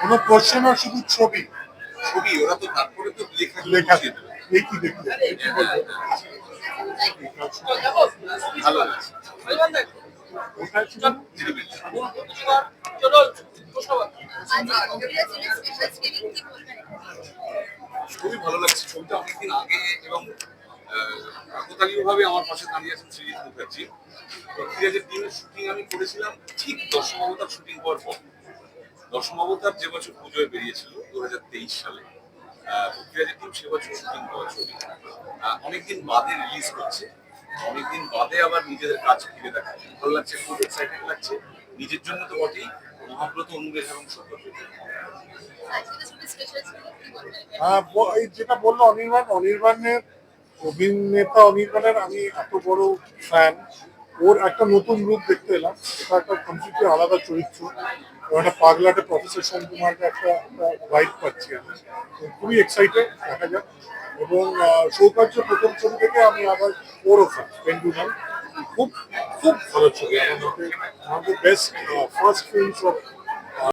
কোনো প্রশ্ন না শুধু ছবি? ছবি ওরা তো তারপরে তো লেখা লেখা। ভালো কোথায় ছিল? খুবই ভালো লাগছে। ছবিটা অনেকদিন আগে এবং কাকতালীয় ভাবে আমার পাশে দাঁড়িয়ে আছেন সৃজিত মুখার্জি। পৃথ্বীরাজের টিমের শুটিং আমি করেছিলাম ঠিক দশম অবতার শুটিং হওয়ার পর। দশম অবতার যে বছর পুজোয় বেরিয়েছিল দু হাজার তেইশ সালে। আহ, পৃথ্বীরাজের টিম সে বছর শুটিং করা ছবি। অনেকদিন বাদে রিলিজ করছে। অনেকদিন বাদে আবার নিজেদের কাজ ফিরে দেখা ভালো লাগছে খুব এক্সাইটেড লাগছে। নিজের জন্য তো বটেই মহাব্রত অনুবেশ এবং সত্যজিৎ হ্যাঁ এই যেটা বলল অনির্বাণ অনির্বাণের অভিনেতা অনির্বাণের আমি এত বড় ফ্যান ওর একটা নতুন রূপ দেখতে এলাম। এটা একটা কমপ্লিটলি আলাদা চরিত্র। ও একটা পাগলাটে প্রফেসর সোমকুমারকে একটা ভাইব পাচ্ছি আমি। খুবই এক্সাইটেড দেখা যাক। এবং সৌকার্য প্রথম ছবি থেকে আমি আবার ওরও ফ্যান পেন্ডুলাম খুব খুব ভালো ছবি। আমার মতে আমাদের বেস্ট ফার্স্ট ফিল্মস অফ